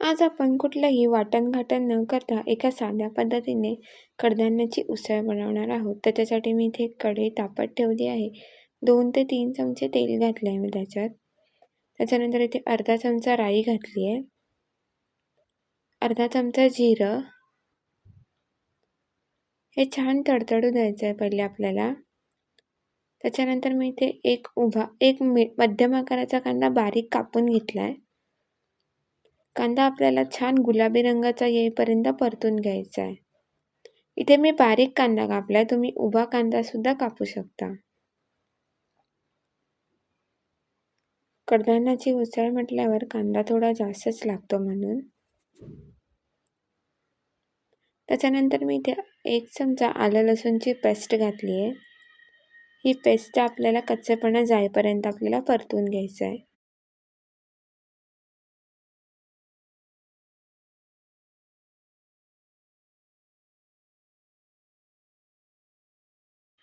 आज आपण कुठलंही वाटणघाटण न करता एका साध्या पद्धतीने कडधान्याची उसळ बनवणार आहोत. त्याच्यासाठी मी इथे कढई तापत ठेवली आहे. दोन ते तीन चमचे तेल घातले आहे मी त्याच्यात. त्याच्यानंतर इथे अर्धा चमचा राई घातली आहे. अर्धा चमचा जिरं. हे छान तडतडू द्यायचं आहे पहिले आपल्याला. त्याच्यानंतर मी इथे एक उभा एक मध्यम आकाराचा कांदा बारीक कापून घेतला आहे. कांदा आपल्याला छान गुलाबी रंगाचा येईपर्यंत परतून घ्यायचा आहे. इथे मी बारीक कांदा कापलाय. तुम्ही उभा कांदा सुद्धा कापू शकता. कडधान्याची उसळ म्हटल्यावर कांदा थोडा जास्तच लागतो म्हणून. त्याच्यानंतर मी इथे एक चमचा आलं लसूणची पेस्ट घातली आहे ही पेस्ट आपल्याला कच्चेपणा जाईपर्यंत आपल्याला परतून घ्यायचं आहे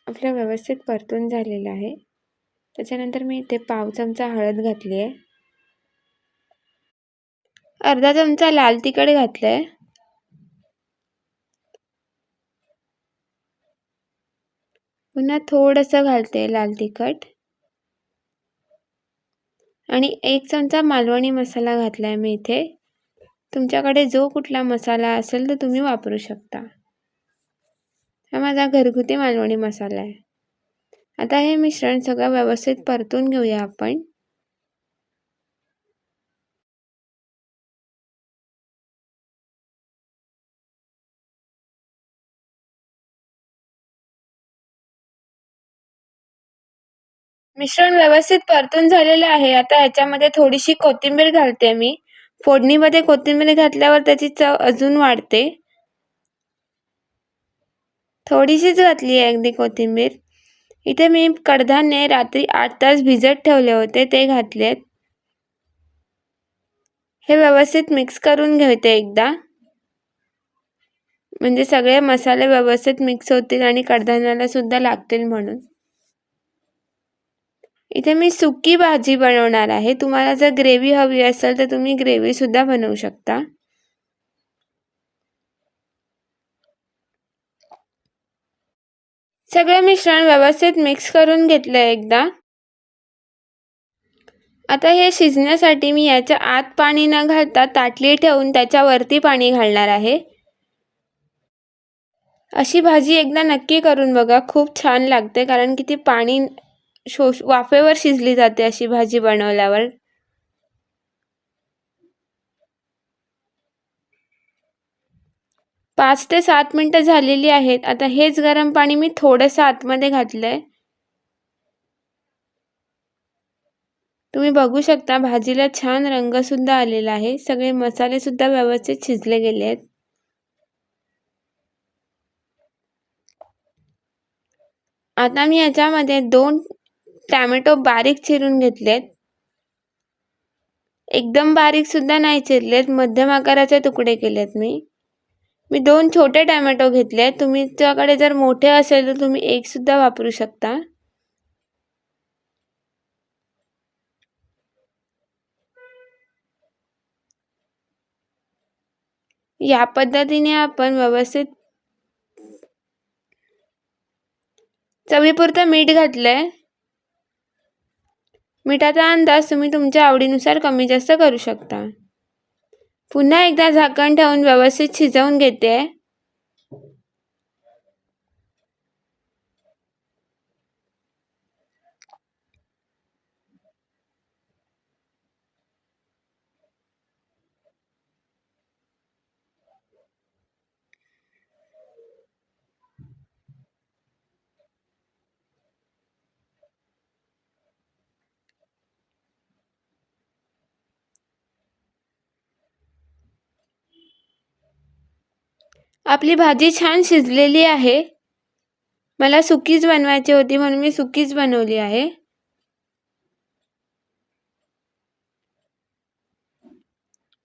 आपलं व्यवस्थित परतून झालेलं आहे. त्याच्यानंतर मी इथे पाव चमचा हळद घातली आहे. अर्धा चमचा लाल तिखट घातलं आहे पुन्हा थोडंसं घालते लाल तिखट. आणि एक चमचा मालवणी मसाला घातला आहे मी इथे. तुमच्याकडे जो कुठला मसाला असेल तर तुम्ही वापरू शकता. हा माझा घरगुती मालवणी मसाला आहे. आता हे मिश्रण सगळं व्यवस्थित परतून घेऊया आपण. मिश्रण व्यवस्थित परतून झालेलं आहे. आता ह्याच्यामध्ये थोडीशी कोथिंबीर घालते मी. फोडणीमध्ये कोथिंबीर घातल्यावर त्याची चव अजून वाढते. थोडीशीच घातली आहे अगदी कोथिंबीर. इथे मी कडधान्य रात्री आठ तास भिजत ठेवले होते ते घातलेत. हे व्यवस्थित मिक्स करून घेते एकदा. म्हणजे सगळे मसाले व्यवस्थित मिक्स होतील आणि कडधान्याला सुद्धा लागतील म्हणून. इथे मी सुकी भाजी बनवणार आहे. तुम्हाला जर ग्रेव्ही हवी असेल तर तुम्ही ग्रेव्हीसुद्धा बनवू शकता. सगळं मिश्रण व्यवस्थित मिक्स करून घेतलं एकदा. आता हे शिजण्यासाठी मी याच्या आत पाणी न घालता ताटली ठेवून त्याच्यावरती पाणी घालणार आहे. अशी भाजी एकदा नक्की करून बघा खूप छान लागते कारण की ती पाणी शोष वाफेवर शिजली जाते अशी भाजी बनवल्यावर. पाच ते सात मिनटं झालेली आहेत. आता हेच गरम पाणी मी थोडंसं आतमध्ये घातलं आहे तुम्ही बघू शकता भाजीला छान रंगसुद्धा आलेला आहे. सगळे मसालेसुद्धा व्यवस्थित शिजले गेले आहेत. आता मी याच्यामध्ये दोन टॅमॅटो बारीक चिरून घेतलेत. एकदम बारीकसुद्धा नाही चिरलेत. मध्यम आकाराचे तुकडे केलेत मी. मी दोन छोटे टॅमॅटो घेतले तुम्ही तुमच्याकडे जर मोठे असेल तर तुम्ही एक सुद्धा वापरू शकता. या पद्धतीने आपण व्यवस्थित चवीपुरतं मीठ घातलंय. मिठाचा अंदाज तुम्ही तुमच्या आवडीनुसार कमी जास्त करू शकता. पुन्हा एकदा झाकण ठेवून व्यवस्थित शिजवून घेते. आपली भाजी छान शिजलेली आहे. मला सुकीच बनवायची होती म्हणून मी सुकीच बनवली आहे.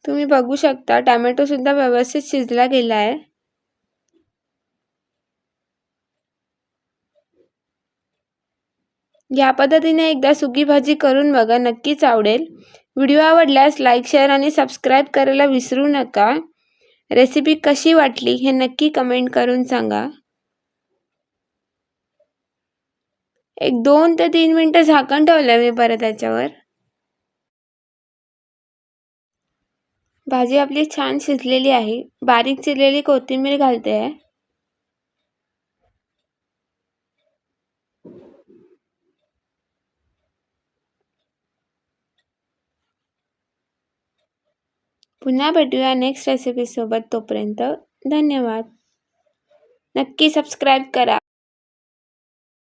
तुम्ही बघू शकता टॅमॅटो सुद्धा व्यवस्थित शिजला गेला आहे. या पद्धतीने एकदा सुकी भाजी करून बघा नक्कीच आवडेल. व्हिडिओ आवडल्यास लाईक शेअर आणि सबस्क्राईब करायला विसरू नका. रेसिपी कशी वाटली हे नक्की कमेंट करून सांगा. एक दोन ते तीन मिनटं झाकण ठेवलं मी परत याच्यावर. भाजी आपली छान शिजलेली आहे. बारीक चिरलेली कोथिंबीर घालते. आहे पुन्हा भेटूया नेक्स्ट रेसिपीसोबत तोपर्यंत धन्यवाद. नक्की सबस्क्राईब करा.